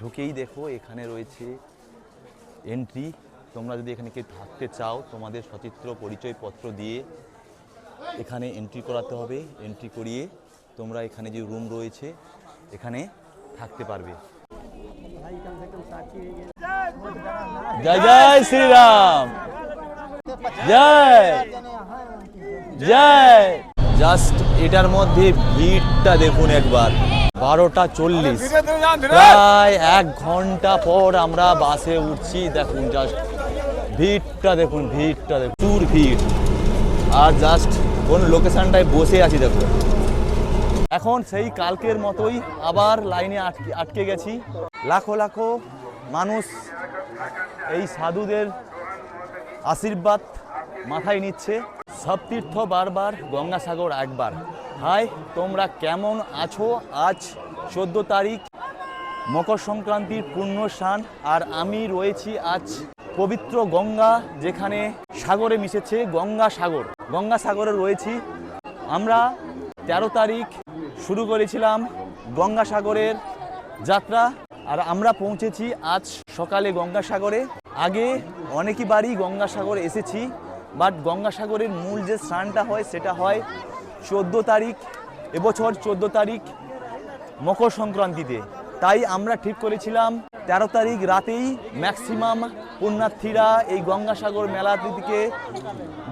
ঢুকেই দেখো, এখানে রয়েছে এন্ট্রি তোমরা যদি এখানে কেউ থাকতে চাও, তোমাদের সচিত্র, পরিচয়পত্র দিয়ে এখানে এন্ট্রি করাতে হবে। এন্ট্রি করিয়ে তোমরা এখানে যে রুম রয়েছে, এখানে থাকতে পারবে। জয় জয় শ্রীরাম! জয়! জয়! জাস্ট এটার মধ্যে ভিড়টা দেখুন একবার। বারোটা চল্লিশ। প্রায় এক ঘণ্টা পর আমরা বাসে উঠছি দেখুন জাস্ট ভিড়টা দেখুন ভিড়টা দেখুন। প্রচুর ভিড়। আর জাস্ট কোন লোকেশনটায় বসে আছি দেখুন। এখন সেই কালকের মতোই আবার লাইনে আটকে আটকে গেছি। লাখো লাখো মানুষ এই সাধুদের আশীর্বাদ মাথায় নিচ্ছে। সব তীর্থ বারবার গঙ্গাসাগর একবার। হাই তোমরা কেমন আছো? আজ চোদ্দ তারিখ, মকর সংক্রান্তির পূর্ণ স্নান, আর আমি রয়েছি আজ পবিত্র গঙ্গা, যেখানে সাগরে মিশেছে গঙ্গা সাগর। গঙ্গা সাগরে রয়েছি। আমরা তেরো তারিখ শুরু করেছিলাম গঙ্গাসাগরের যাত্রা, আর আমরা পৌঁছেছি আজ সকালে গঙ্গাসাগরে আগে অনেকই বারই গঙ্গাসাগর এসেছি, বাট গঙ্গাসাগরের মূল যে স্নানটা হয়, সেটা হয় চোদ্দ তারিখ, এবছর চোদ্দ তারিখ, মকর সংক্রান্তিতে। তাই আমরা ঠিক করেছিলাম, তেরো তারিখ রাতেই ম্যাক্সিমাম পুণ্যার্থীরা এই গঙ্গাসাগর মেলা থেকে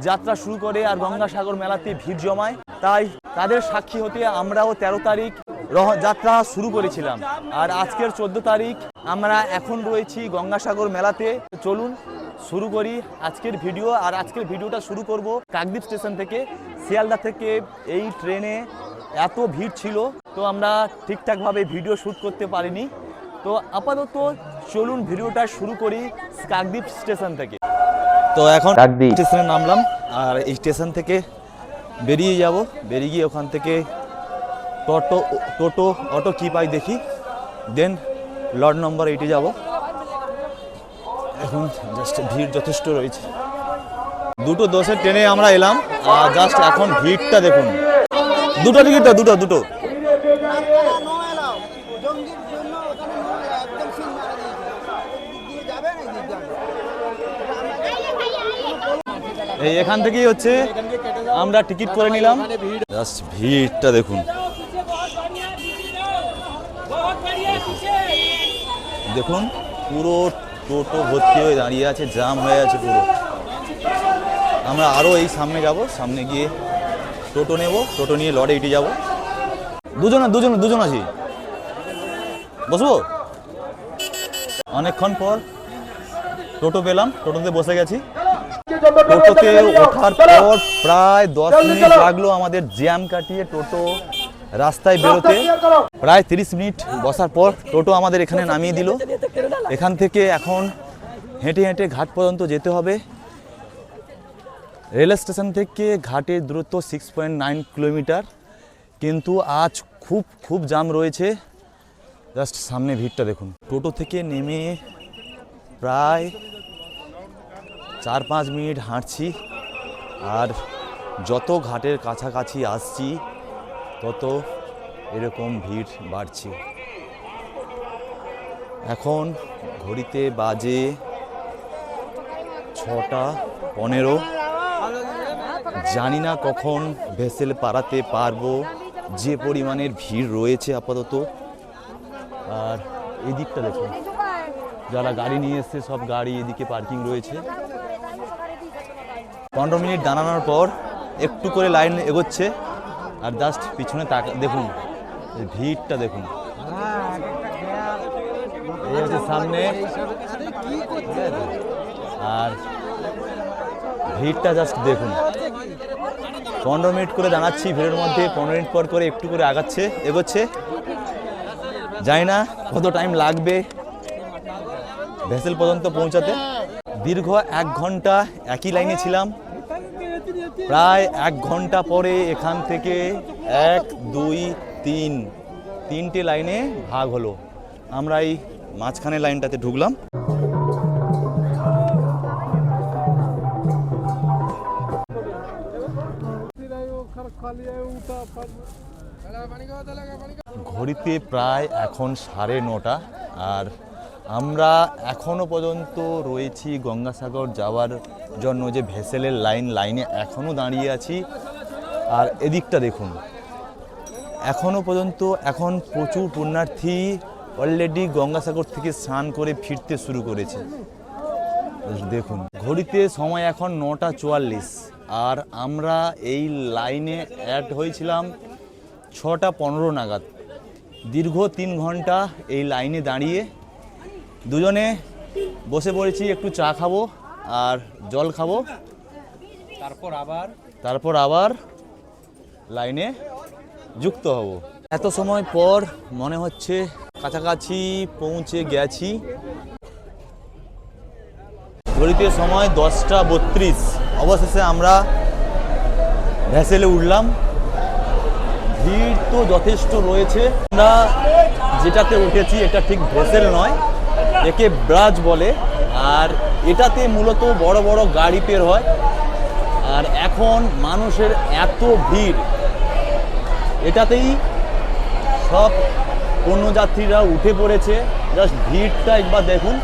যাত্রা শুরু করে আর গঙ্গাসাগর মেলাতে ভিড় জমায়। তাই তাদের সাক্ষী হতে আমরাও তেরো তারিখ রহ- যাত্রা শুরু করেছিলাম। আর আজকের চোদ্দ তারিখ আমরা এখন রয়েছি গঙ্গাসাগর মেলাতে। চলুন শুরু করি। আজকের ভিডিও আর আজকের ভিডিওটা শুরু করব কাকদ্বীপ স্টেশন থেকে। শিয়ালদা থেকে এই ট্রেনে এত ভিড় ছিল তো আমরা ঠিকঠাকভাবে ভিডিও শ্যুট করতে পারিনি। তো আপাতত চলুন ভিডিওটা শুরু করি কাকদ্বীপ স্টেশন থেকে। তো এখন কাকদ্বীপ। স্টেশনে নামলাম আর এই স্টেশন থেকে বেরিয়ে যাব। বেরিয়ে গিয়ে ওখান থেকে টোটো টোটো অটো কি পাই দেখি। দেন লর্ড নম্বর এইটে যাব। এখন জাস্ট ভিড় যথেষ্ট রয়েছে। দুটো দশের ট্রেনে আমরা এলাম, আর জাস্ট এখন ভিড়টা দেখুন। দুটো টিকিটটা দুটো দুটো। এই এখান থেকেই হচ্ছে আমরা টিকিট করে নিলাম। জাস্ট ভিড়টা দেখুন। দেখুন, পুরো টোটো ভর্তি হয়ে দাঁড়িয়ে আছে জাম হয়ে আছে পুরো। আমরা আরও এই সামনে যাব সামনে গিয়ে টোটো নেব টোটো নিয়ে লড়ে ইটে যাব। দুজন দুজন দুজন আছি। বসবো? অনেকক্ষণ পর টোটো পেলাম টোটোতে বসে গেছি। টোটোতে ওঠার পর প্রায় দশ মিনিট লাগল আমাদের জ্যাম কাটিয়ে টোটো রাস্তায় বেরোতে। প্রায় তিরিশ মিনিট বসার পর টোটো আমাদের এখানে নামিয়ে দিল। এখান থেকে এখন হেঁটে হেঁটে ঘাট পর্যন্ত যেতে হবে। রেল স্টেশন থেকে ঘাটের দূরত্ব সিক্স পয়েন্ট নাইন কিলোমিটার কিন্তু আজ খুব খুব জাম রয়েছে। জাস্ট সামনে ভিড়টা দেখুন। টোটো থেকে নেমে প্রায় চার পাঁচ মিনিট হাঁটছি। আর যত ঘাটের কাছাকাছি আসছি, তত এরকম ভিড় বাড়ছে। এখন ঘড়িতে বাজে ছটা পনেরো। জানি না কখন ভেসেল পাড়াতে পারব। যে পরিমাণের ভিড় রয়েছে আপাতত। আর এই দিকটা দেখুন। যারা গাড়ি নিয়ে এসছে, সব গাড়ি এদিকে পার্কিং রয়েছে। পনেরো মিনিট দাঁড়ানোর পর একটু করে লাইন এগোচ্ছে। আর জাস্ট পিছনে তাকা দেখুন, ভিড়টা দেখুন। সামনে। আর ভিড়টা জাস্ট দেখুন। পনেরো মিনিট করে দাঁড়াচ্ছি, ভিড়ের মধ্যে পনেরো মিনিট পর করে একটু করে আগাচ্ছে, এগোচ্ছে। জানি না কত টাইম লাগবে ভেসেল পর্যন্ত পৌঁছাতে। দীর্ঘ এক ঘণ্টা একই লাইনে ছিলাম। প্রায় এক ঘণ্টা পরে এখান থেকে এক, দুই, তিন, তিনটে লাইনে ভাগ হলো। আমরা এই মাঝখানে লাইনটাতে ঢুকলাম। ঘড়িতে প্রায় এখন সাড়ে নটা, আর আমরা এখনও পর্যন্ত রয়েছি গঙ্গাসাগর যাওয়ার জন্য যে ভেসেলের লাইন, লাইনে এখনও দাঁড়িয়ে আছি। আর এদিকটা দেখুন এখনও পর্যন্ত এখন প্রচুর পুণ্যার্থী অলরেডি গঙ্গাসাগর থেকে স্নান করে ফিরতে শুরু করেছে। দেখুন ঘড়িতে সময় এখন নটা চুয়াল্লিশ আর আমরা এই লাইনে অ্যাড হয়েছিলাম ছটা পনেরো নাগাদ। দীর্ঘ তিন ঘণ্টা এই লাইনে দাঁড়িয়ে দুজনে বসে পড়েছি একটু চা খাব আর জল খাব। তারপর আবার? তারপর আবার লাইনে যুক্ত হব। এত সময় পর মনে হচ্ছে কাছাকাছি পৌঁছে গেছি। ঘড়িতে সময় দশটা বত্রিশ। অবশেষে আমরা ভ্যাসেলে উঠলাম। ভিড় তো যথেষ্ট রয়েছে। আমরা যেটাতে উঠেছি, এটা ঠিক ভেসেল নয়, একে ব্রাজ বলে। আর এটাতে মূলত বড় বড় গাড়ি পের হয়। আর এখন মানুষের এত ভিড়। এটাতেই সব পণ্যযাত্রীরা উঠে পড়েছে? জাস্ট ভিড়টা একবার দেখুন।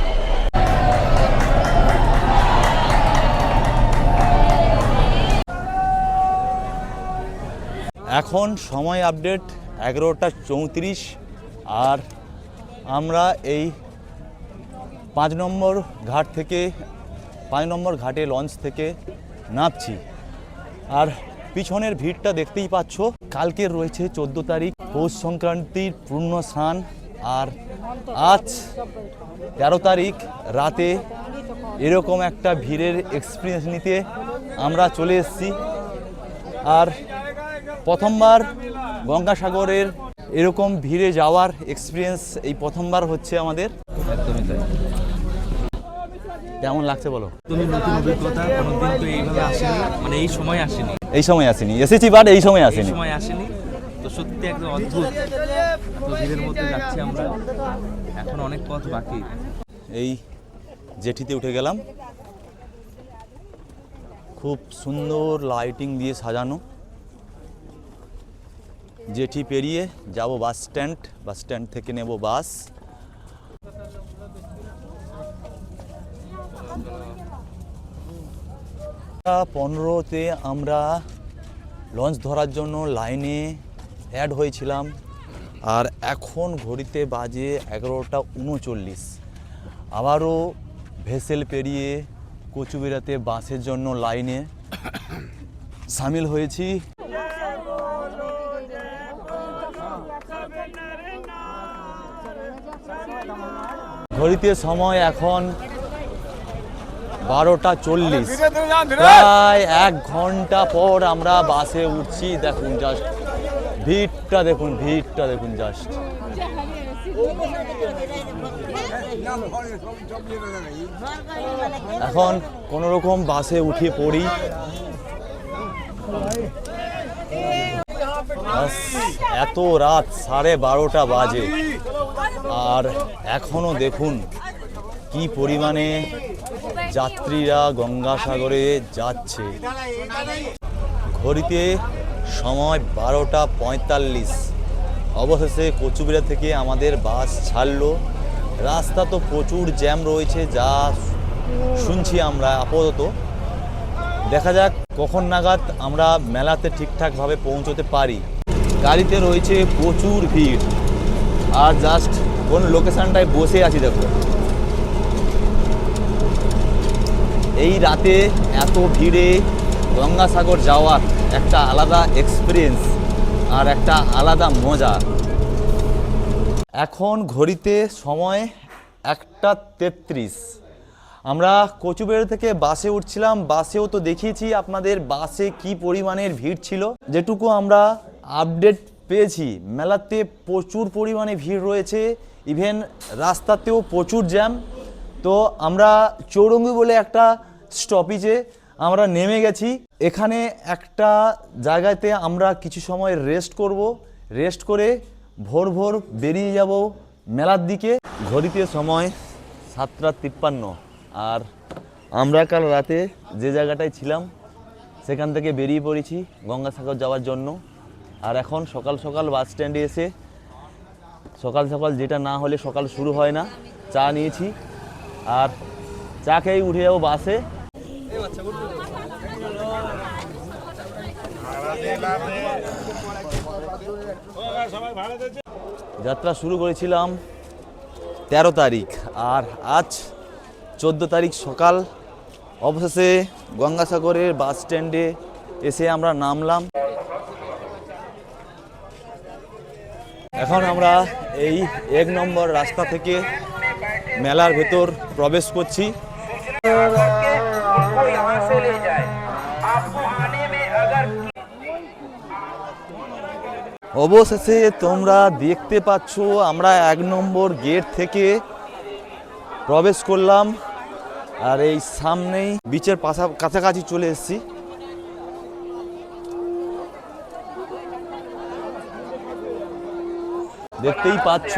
এখন সময় আপডেট এগারোটা চৌত্রিশ, আর আমরা এই পাঁচ নম্বর ঘাট থেকে, পাঁচ নম্বর ঘাটে লঞ্চ থেকে নামছি। আর পিছনের ভিড়টা দেখতেই পাচ্ছ। কালকে রয়েছে চোদ্দ তারিখ। পৌষ সংক্রান্তির পূর্ণ স্নান। আর আজ তেরো তারিখ রাতে এরকম একটা ভিড়ের এক্সপিরিয়েন্স নিতে আমরা চলে এসেছি। আর প্রথমবার গঙ্গাসাগরের এরকম ভিড়ে যাওয়ার এক্সপিরিয়েন্স এই প্রথমবার হচ্ছে আমাদের। একদমই তাই। কেমন লাগছে বলো? তুমি নতুন অভিজ্ঞতা কোনোদিন তো এইভাবে আসেনি মানে এই সময় আসেনি। এই সময় আসেনি। এসেছি বাট এই সময় আসেনি। সময় আসেনি। তো সত্যি একদম অদ্ভুত। এত ভিড়ের মধ্যে যাচ্ছি আমরা। এখন অনেক পথ বাকি। এই জেঠিতে উঠে গেলাম। খুব সুন্দর লাইটিং দিয়ে সাজানো। জেঠি পেরিয়ে যাব বাস স্ট্যান্ড বাস স্ট্যান্ড থেকে নেব বাস। পনেরোতে আমরা লঞ্চ ধরার জন্য লাইনে অ্যাড হয়েছিলাম। আর এখন ঘড়িতে বাজে এগারোটা উনচল্লিশ। আবারও ভেসেল পেরিয়ে কচুবিরাতে বাসের জন্য লাইনে সামিল হয়েছি। ঘড়িতে সময় এখন বারোটা চল্লিশ। প্রায় এক ঘণ্টা পর আমরা বাসে উঠছি দেখুন জাস্ট ভিড়টা দেখুন ভিড়টা দেখুন জাস্ট এখন কোনো রকম বাসে উঠে পড়ি। এত রাত সাড়ে বারোটা বাজে। আর এখনও দেখুন কি পরিমাণে যাত্রীরা গঙ্গাসাগরে যাচ্ছে। ঘড়িতে সময় বারোটা পঁয়তাল্লিশ। অবশেষে কচুবিরা থেকে আমাদের বাস ছাড়লো। রাস্তা তো প্রচুর জ্যাম রয়েছে, যা শুনছি আমরা আপাতত। দেখা যাক কখন নাগাদ আমরা মেলাতে ঠিকঠাকভাবে পৌঁছতে পারি। গাড়িতে রয়েছে প্রচুর ভিড়। আর জাস্ট কোন লোকেশনটায় বসে আছি দেখো। এই রাতে এত ভিড়ে গঙ্গাসাগর যাওয়ার একটা আলাদা এক্সপিরিয়েন্স আর একটা আলাদা মজা। এখন ঘড়িতে সময় একটা তেত্রিশ। আমরা কচুবেড় থেকে বাসে উঠছিলাম, বাসেও তো দেখিয়েছি আপনাদের বাসে কি পরিমাণের ভিড় ছিল। যেটুকু আমরা আপডেট পেয়েছি, মেলাতে প্রচুর পরিমাণে ভিড় রয়েছে। ইভেন রাস্তাতেও প্রচুর জ্যাম তো আমরা চৌরঙ্গি বলে একটা স্টপেজে আমরা নেমে গেছি। এখানে একটা জায়গাতে আমরা কিছু সময় রেস্ট করব। রেস্ট করে ভোর ভোর বেরিয়ে যাব মেলার দিকে। ঘড়িতে সময় সাতটা তিপ্পান্ন। আর আমরা কাল রাতে যে জায়গাটায় ছিলাম, সেখান থেকে বেরিয়ে পড়েছি গঙ্গাসাগর যাওয়ার জন্য। আর এখন সকাল সকাল বাস স্ট্যান্ডে এসে সকাল সকাল যেটা না হলে সকাল শুরু হয় না। চা নিয়েছি। আর চা খেয়েই উঠে যাব বাসে। যাত্রা শুরু করেছিলাম তেরো তারিখ আর আজ চোদ্দ তারিখ সকাল। অবশেষে গঙ্গাসাগরের বাস স্ট্যান্ডে এসে আমরা নামলাম। এখন আমরা এই এক নম্বর রাস্তা থেকে মেলার ভেতর প্রবেশ করছি। অবশেষে তোমরা দেখতে পাচ্ছ, আমরা এক নম্বর গেট থেকে প্রবেশ করলাম আর এই সামনেই বিচের পাশা কাছাকাছি চলে এসেছি। দেখতেই পাচ্ছ,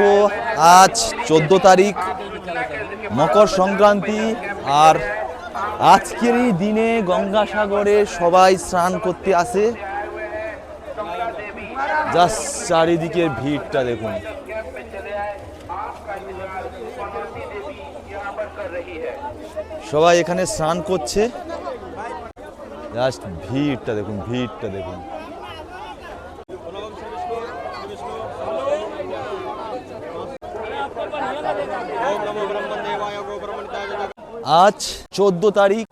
আজ চোদ্দ তারিখ। মকর সংক্রান্তি আর আজকের এই দিনে গঙ্গাসাগরে সবাই স্নান করতে আসে। জাস্ট চারিদিকের ভিড়টা দেখুন। সবাই এখানে স্নান করছে। জাস্ট ভিড়টা দেখুন ভিড়টা দেখুন। আজ চোদ্দ তারিখ।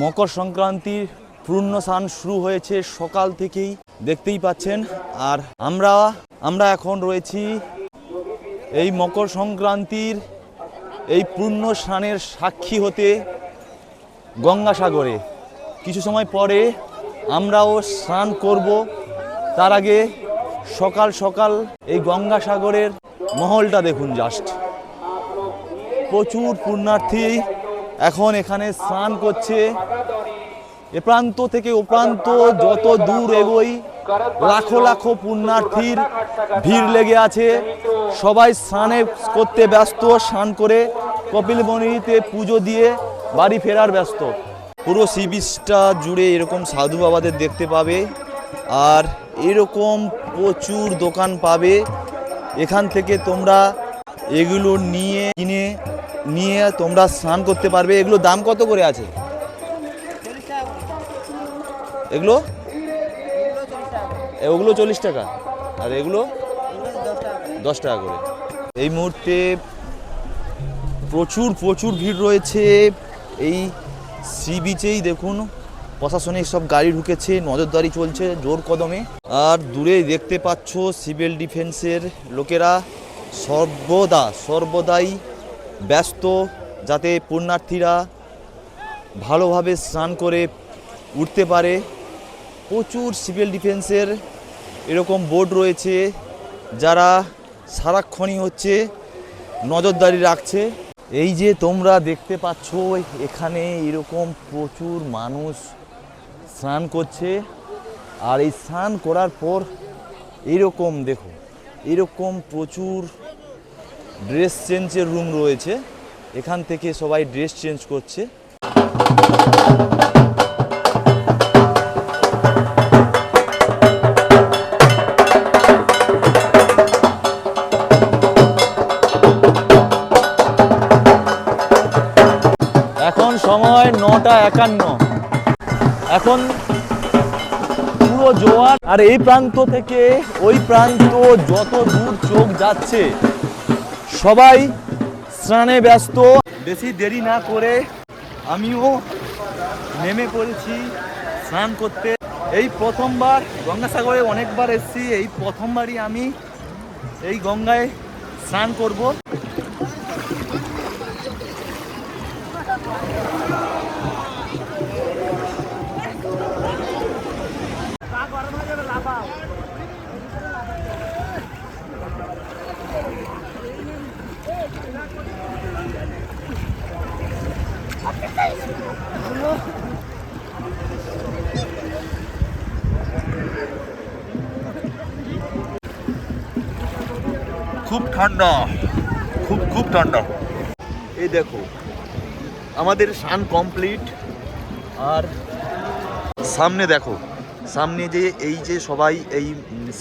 মকর সংক্রান্তির পূর্ণ স্নান শুরু হয়েছে সকাল থেকেই, দেখতেই পাচ্ছেন। আর আমরা আমরা এখন রয়েছি এই মকর সংক্রান্তির এই পূর্ণ স্নানের সাক্ষী হতে গঙ্গাসাগরে। কিছু সময় পরে আমরাও স্নান করব। তার আগে সকাল সকাল এই গঙ্গাসাগরের মহলটা দেখুন জাস্ট প্রচুর পুণ্যার্থী এখন এখানে স্নান করছে। এ প্রান্ত থেকে ও প্রান্ত যত দূর এগোই, লাখো লাখো পুণ্যার্থীর ভিড় লেগে আছে। সবাই স্নানে করতে ব্যস্ত, স্নান করে কপিলমণিতে পুজো দিয়ে বাড়ি ফেরার ব্যস্ত। পুরো সি বিচটা জুড়ে এরকম সাধু বাবাদের দেখতে পাবে। আর এরকম প্রচুর দোকান পাবে। এখান থেকে তোমরা এগুলো নিয়ে কিনে নিয়ে তোমরা স্নান করতে পারবে। এগুলো দাম কত করে আছে? এগুলো? ওগুলো চল্লিশ টাকা। আর এগুলো? দশ টাকা করে। এই মুহূর্তে প্রচুর প্রচুর ভিড় রয়েছে। এই সি বিচেই দেখুন, প্রশাসনিক সব গাড়ি ঢুকেছে, নজরদারি চলছে জোর কদমে। আর দূরে দেখতে পাচ্ছ, সিভিল ডিফেন্সের লোকেরা সর্বদা, সর্বদাই ব্যস্ত, যাতে পুণ্যার্থীরা ভালোভাবে স্নান করে উঠতে পারে। প্রচুর সিভিল ডিফেন্সের এরকম বোর্ড রয়েছে, যারা সারাক্ষণই হচ্ছে নজরদারি রাখছে। এই যে তোমরা দেখতে পাচ্ছ, এখানে এরকম প্রচুর মানুষ স্নান করছে। আর এই স্নান করার পর এরকম দেখো, এরকম প্রচুর ড্রেস চেঞ্জের রুম রয়েছে। এখান থেকে সবাই ড্রেস চেঞ্জ করছে। এখন সময় নটা একান্ন। এখন পুরো জোয়ার, আর এই প্রান্ত থেকে ওই প্রান্ত যত দূর চোখ যাচ্ছে সবাই স্নানে ব্যস্ত। বেশি দেরি না করে আমিও নেমে পড়েছি স্নান করতে। এই প্রথমবার গঙ্গাসাগরে অনেকবার এসেছি, এই প্রথমবারই আমি এই গঙ্গায় স্নান করব খুব ঠান্ডা, খুব খুব ঠান্ডা। এই দেখো, আমাদের সান কমপ্লিট আর সামনে দেখো, সামনে যে এই যে সবাই এই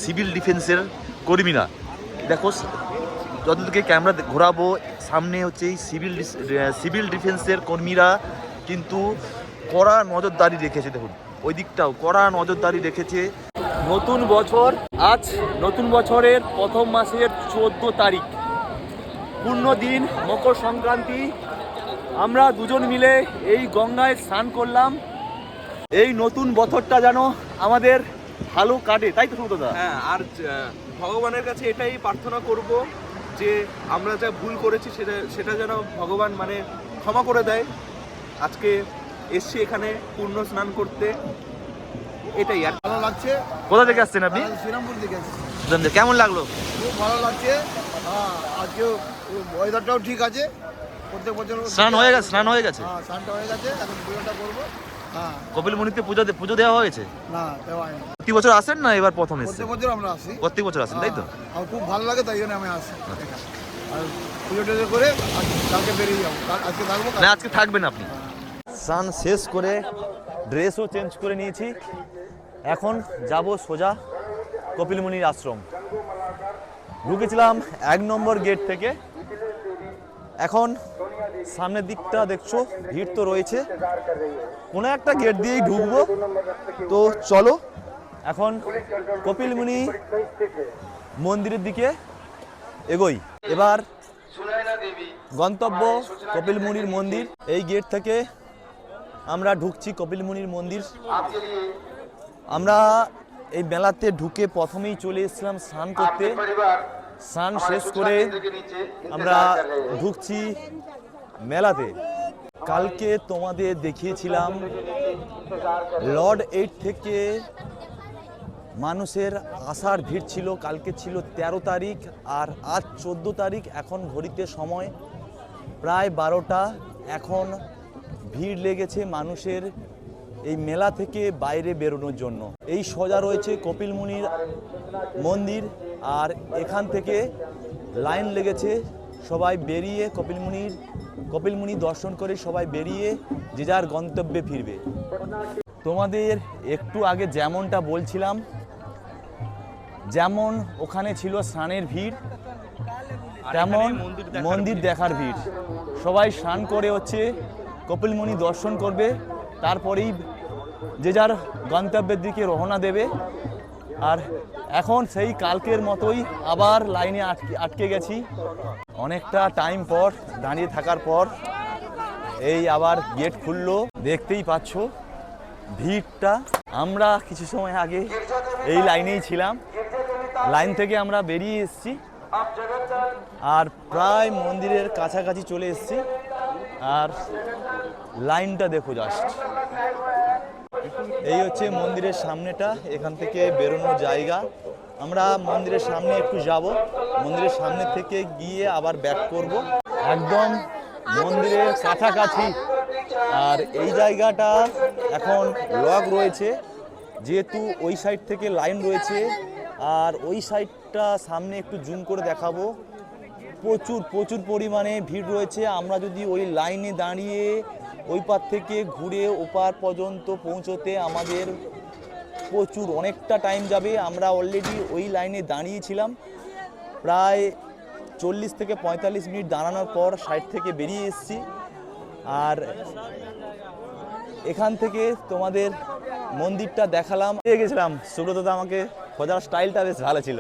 সিভিল ডিফেন্সের কর্মীরা দেখো যতদিকে ক্যামেরা ঘোরাবো, সামনে হচ্ছে এই সিভিল সিভিল ডিফেন্সের কর্মীরা কিন্তু কড়া নজরদারি রেখেছে, দেখুন। ওই দিকটাও কড়া নজরদারি রেখেছে নতুন বছর, আজ নতুন বছরের প্রথম মাসের চোদ্দ তারিখ। পূর্ণ দিন, মকর সংক্রান্তি। আমরা দুজন মিলে এই গঙ্গায় স্নান করলাম। এই নতুন বছরটা যেন আমাদের ভালো কাটে, তাই তো সুব্রতদা হ্যাঁ আর ভগবানের কাছে এটাই প্রার্থনা করব যে আমরা যা ভুল করেছি সেটা সেটা যেন ভগবান মানে ক্ষমা করে দেয়। আজকে এসছি এখানে পূর্ণ স্নান করতে। এটাই আর ভালো লাগছে। কোথা থেকে আসছেন আপনি? শ্রীরামপুর দিকে কেমন লাগল? খুব ভালো লাগছে। হ্যাঁ আজকেও ওয়েদারটাও ঠিক আছে। প্রত্যেক বছর স্নান হয়ে গেছে স্নান হয়ে গেছে? হ্যাঁ স্নানটা হয়ে গেছে এখন পুজোটা করব। হ্যাঁ। কপিল মুনিতে পুজো পুজো দেওয়া হয়েছে? না দেওয়া হয়নি। প্রতি বছর আসেন না এবার প্রথম এসেছে প্রত্যেক বছর আমরা আসি। প্রত্যেক বছর আসেন তাই তো? হ্যাঁ, আমার খুব ভালো লাগে তাই জন্য আমি আসি। আর পুজো টুজো করে কালকে বেরিয়ে যাব। আজকে থাকব না আজকে থাকবেন আপনি। স্নান শেষ করে ড্রেসও চেঞ্জ করে নিয়েছি। এখন যাব সোজা কপিলমুনির আশ্রম। ঢুকেছিলাম এক নম্বর গেট থেকে। এখন সামনের দিকটা দেখছ, ভিড় তো রয়েছে। কোনো একটা গেট দিয়েই ঢুকবো। তো চলো, এখন কপিলমুনি মন্দিরের দিকে এগোই। এবার গন্তব্য কপিলমুনির মন্দির। এই গেট থেকে আমরা ঢুকছি কপিলমুনির মন্দির। আমরা এই মেলাতে ঢুকে প্রথমেই চলে এসেছিলাম স্নান করতে। স্নান শেষ করে আমরা ঢুকছি মেলাতে। কালকে তোমাদের দেখিয়েছিলাম লর্ড এইট থেকে মানুষের আসার ভিড় ছিল। কালকে ছিল ১৩ তারিখ আর আজ চোদ্দ তারিখ। এখন ঘড়িতে সময় প্রায় বারোটা। এখন ভিড় লেগেছে মানুষের এই মেলা থেকে বাইরে বেরোনোর জন্য। এই সোজা রয়েছে কপিলমুনির মন্দির আর এখান থেকে লাইন লেগেছে সবাই বেরিয়ে কপিলমুনির কপিলমুনি দর্শন করে সবাই বেরিয়ে যে যার গন্তব্যে ফিরবে। তোমাদের একটু আগে যেমনটা বলছিলাম যেমন ওখানে ছিল স্নানের ভিড় তেমন মন্দির দেখার মন্দির দেখার ভিড়। সবাই স্নান করে হচ্ছে কপিলমুনি দর্শন করবে, তারপরেই যে যার গন্তব্যের দিকে রওনা দেবে। আর এখন সেই কালকের মতোই আবার লাইনে আটকে আটকে গেছি। অনেকটা টাইম পর, দাঁড়িয়ে থাকার পর এই আবার গেট খুললো। দেখতেই পাচ্ছ, ভিড়টা। আমরা কিছু সময় আগে এই লাইনেই ছিলাম। লাইন থেকে আমরা বেরিয়ে এসেছি। আর প্রায় মন্দিরের কাছাকাছি চলে এসেছি। আর লাইনটা দেখো জাস্ট এই হচ্ছে মন্দিরের সামনেটা, এখান থেকে বেরোনোর জায়গা। আমরা মন্দিরের সামনে একটু যাব। মন্দিরের সামনে থেকে গিয়ে আবার ব্যাক করব। একদম মন্দিরের কাছাকাছি। আর এই জায়গাটা এখন লক রয়েছে। যেহেতু ওই সাইড থেকে লাইন রয়েছে, আর ওই সাইডটা সামনে একটু জুম করে দেখাবো। প্রচুর প্রচুর পরিমাণে ভিড় রয়েছে। আমরা যদি ওই লাইনে দাঁড়িয়ে ওই পার থেকে ঘুরে ওপার পর্যন্ত পৌঁছোতে আমাদের প্রচুর অনেকটা টাইম যাবে। আমরা অলরেডি ওই লাইনে দাঁড়িয়েছিলাম। প্রায় চল্লিশ থেকে পঁয়তাল্লিশ মিনিট দাঁড়ানোর পর সাইড থেকে বেরিয়ে এসেছি। আর এখান থেকে তোমাদের মন্দিরটা দেখালাম। পেয়ে গেছিলাম। সুব্রতদা আমাকে খোঁজার স্টাইলটা বেশ ভালো ছিল।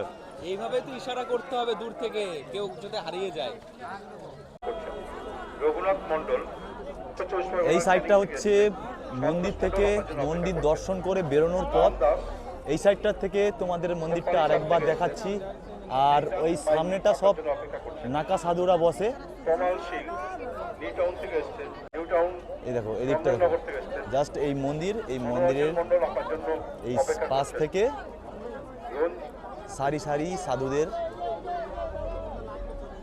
এইভাবে তো ইশারা করতে হবে দূর থেকে কেউ যদি হারিয়ে যায়। রঘুনাথ মন্ডল এই সাইডটা হচ্ছে মন্দির থেকে মন্দির দর্শন করে বেরোনোর পথ। এই সাইডটা থেকে তোমাদের মন্দিরটা আরেকবার দেখাচ্ছি। আর ওই সামনেটা সব নাকা সাধুরা বসে। এই দেখো এদিকটা দেখো। জাস্ট এই মন্দির, এই মন্দিরের এই পাশ থেকে সারি সারি সাধুদের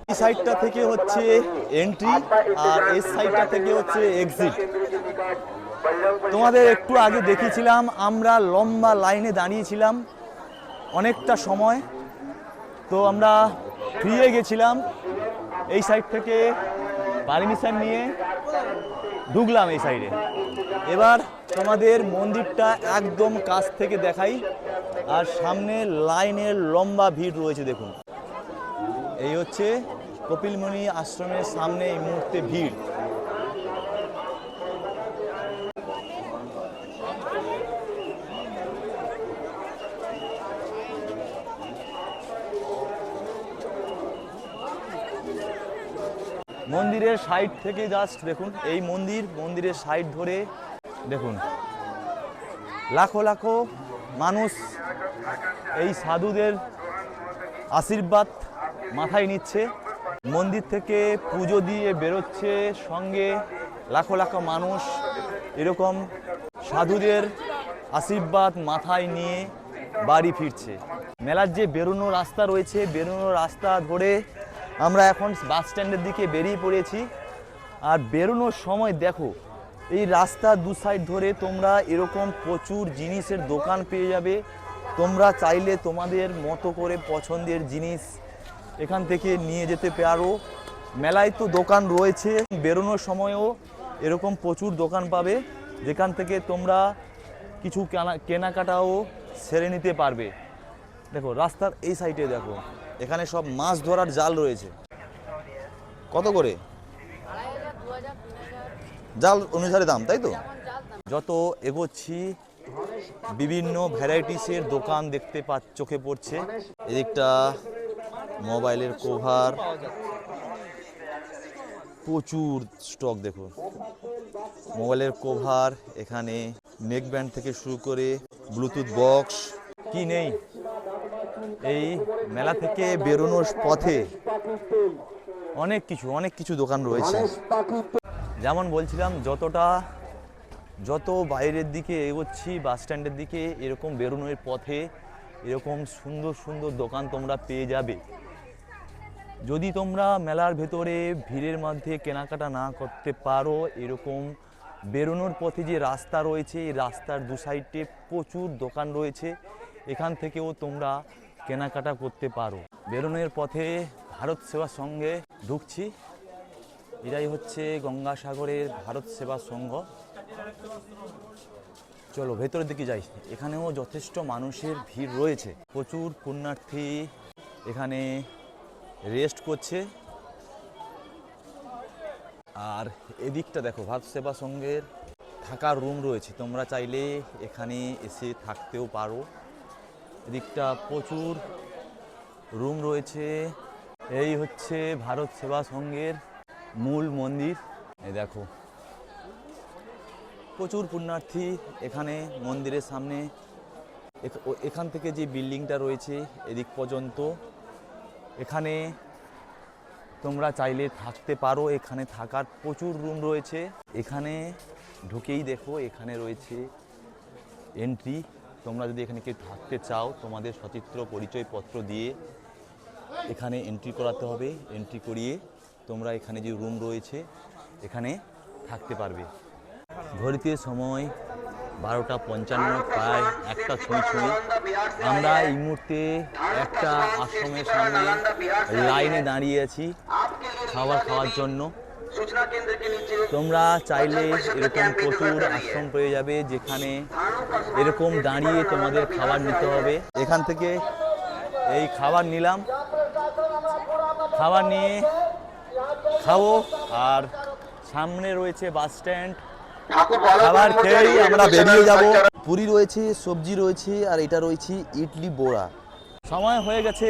এই সাইডটা থেকে হচ্ছে এন্ট্রি আর এই সাইডটা থেকে হচ্ছে এক্সিট তোমাদের একটু আগে দেখিয়েছিলাম, আমরা লম্বা লাইনে দাঁড়িয়েছিলাম অনেকটা সময়। তো আমরা ফিরে গেছিলাম এই সাইড থেকে পারমিশন নিয়ে ঢুকলাম এই সাইডে এবার তোমাদের মন্দিরটা একদম কাছ থেকে দেখাই, আর সামনে লাইনের লম্বা ভিড় রয়েছে, দেখুন। এই হচ্ছে কপিলমুনি আশ্রমের সামনে এই মুহূর্তে ভিড়। মন্দিরের সাইড থেকে জাস্ট দেখুন, এই মন্দির, মন্দিরের সাইড ধরে দেখুন। লাখো লাখো মানুষ এই সাধুদের আশীর্বাদ মাথায় নিচ্ছে। মন্দির থেকে পুজো দিয়ে বেরোচ্ছে সঙ্গে লাখো লাখো মানুষ। এরকম সাধুদের আশীর্বাদ মাথায় নিয়ে বাড়ি ফিরছে। মেলার যে বেরোনো রাস্তা রয়েছে বেরোনো রাস্তা ধরে আমরা এখন বাস স্ট্যান্ডের দিকে বেরিয়ে পড়েছি। আর বেরোনোর সময় দেখো, এই রাস্তা দু সাইড ধরে তোমরা এরকম প্রচুর জিনিসের দোকান পেয়ে যাবে। তোমরা চাইলে তোমাদের মতো করে পছন্দের জিনিস এখান থেকে নিয়ে যেতে পারো। মেলায় তো দোকান রয়েছে। বেরোনোর সময়ও এরকম প্রচুর দোকান পাবে, যেখান থেকে তোমরা কিছু কেনা- কেনাকাটাও সেরে নিতে পারবে। দেখো, রাস্তার এই সাইডে দেখো, এখানে সব মাছ ধরার জাল রয়েছে। কত করে? জাল অনুসারে দাম, তাই তো? যত এগোচ্ছি, বিভিন্ন ভ্যারাইটিসের দোকান দেখতে পা চোখে পড়ছে। এদিকটা মোবাইলের কভার। প্রচুর স্টক দেখুন। মোবাইলের কভার, এখানে নেক ব্যান্ড থেকে শুরু করে ব্লুটুথ বক্স। কি নেই? এই মেলা থেকে বেরোনোর পথে অনেক কিছু অনেক কিছু দোকান রয়েছে। যেমন বলছিলাম, যতটা, যত বাইরের দিকে এগোচ্ছি, বাস স্ট্যান্ডের দিকে এরকম বেরোনোর পথে এরকম সুন্দর সুন্দর দোকান তোমরা পেয়ে যাবে। যদি তোমরা মেলার ভেতরে ভিড়ের মধ্যে কেনাকাটা না করতে পারো, এরকম বেরোনোর পথে যে রাস্তা রয়েছে, এই রাস্তার দু সাইডে প্রচুর দোকান রয়েছে, এখান থেকেও তোমরা কেনাকাটা করতে পারো। বেরোনোর পথে ভারত সেবা সঙ্গে ঢুকছি। এটাই হচ্ছে গঙ্গাসাগরের ভারত সেবা সংঘ চলো ভেতরের দিকে যাই। এখানেও যথেষ্ট মানুষের ভিড় রয়েছে। প্রচুর পুণ্যার্থী এখানে রেস্ট করছে। আর এদিকটা দেখো ভারত সেবা সংঘের থাকার রুম রয়েছে। তোমরা চাইলে এখানে এসে থাকতেও পারো। এদিকটা প্রচুর রুম রয়েছে। এই হচ্ছে ভারত সেবা সংঘের মূল মন্দির। এই দেখো প্রচুর পুণ্যার্থী এখানে মন্দিরের সামনে। এখান থেকে যে বিল্ডিংটা রয়েছে এদিক পর্যন্ত। এখানে তোমরা চাইলে থাকতে পারো, এখানে থাকার প্রচুর রুম রয়েছে। এখানে ঢুকেই দেখো, এখানে রয়েছে এন্ট্রি তোমরা যদি এখানে কেউ থাকতে চাও, তোমাদের সচিত্র, পরিচয়পত্র দিয়ে এখানে এন্ট্রি করাতে হবে। এন্ট্রি করিয়ে তোমরা এখানে যে রুম রয়েছে, এখানে থাকতে পারবে। ঘড়িতে সময় বারোটা পঞ্চান্ন প্রায় একটা ছুঁই ছুঁই আমরা এই মুহূর্তে একটা আশ্রমের সামনে লাইনে দাঁড়িয়ে আছি খাবার খাওয়ার জন্য। তোমরা চাইলে এরকম প্রচুর আশ্রম পেয়ে যাবে যেখানে এরকম দাঁড়িয়ে তোমাদের খাবার নিতে হবে। এখান থেকে এই খাবার নিলাম। খাবার নিয়ে খাব। আর সামনে রয়েছে বাস স্ট্যান্ড। খাবার খেয়েই আমরা বেরিয়ে যাব। পুরি রয়েছে সবজি রয়েছে আর এটা রয়েছে ইডলি বোড়া। সময় হয়ে গেছে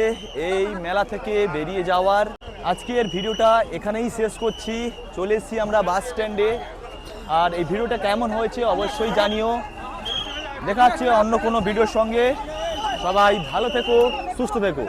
এই মেলা থেকে বেরিয়ে যাওয়ার। আজকের ভিডিওটা এখানেই শেষ করছি। চলে এসেছি আমরা বাস স্ট্যান্ডে। আর এই ভিডিওটা কেমন হয়েছে অবশ্যই জানিও। দেখা হচ্ছে অন্য কোনো ভিডিওর সঙ্গে। সবাই ভালো থেকো সুস্থ থেকো।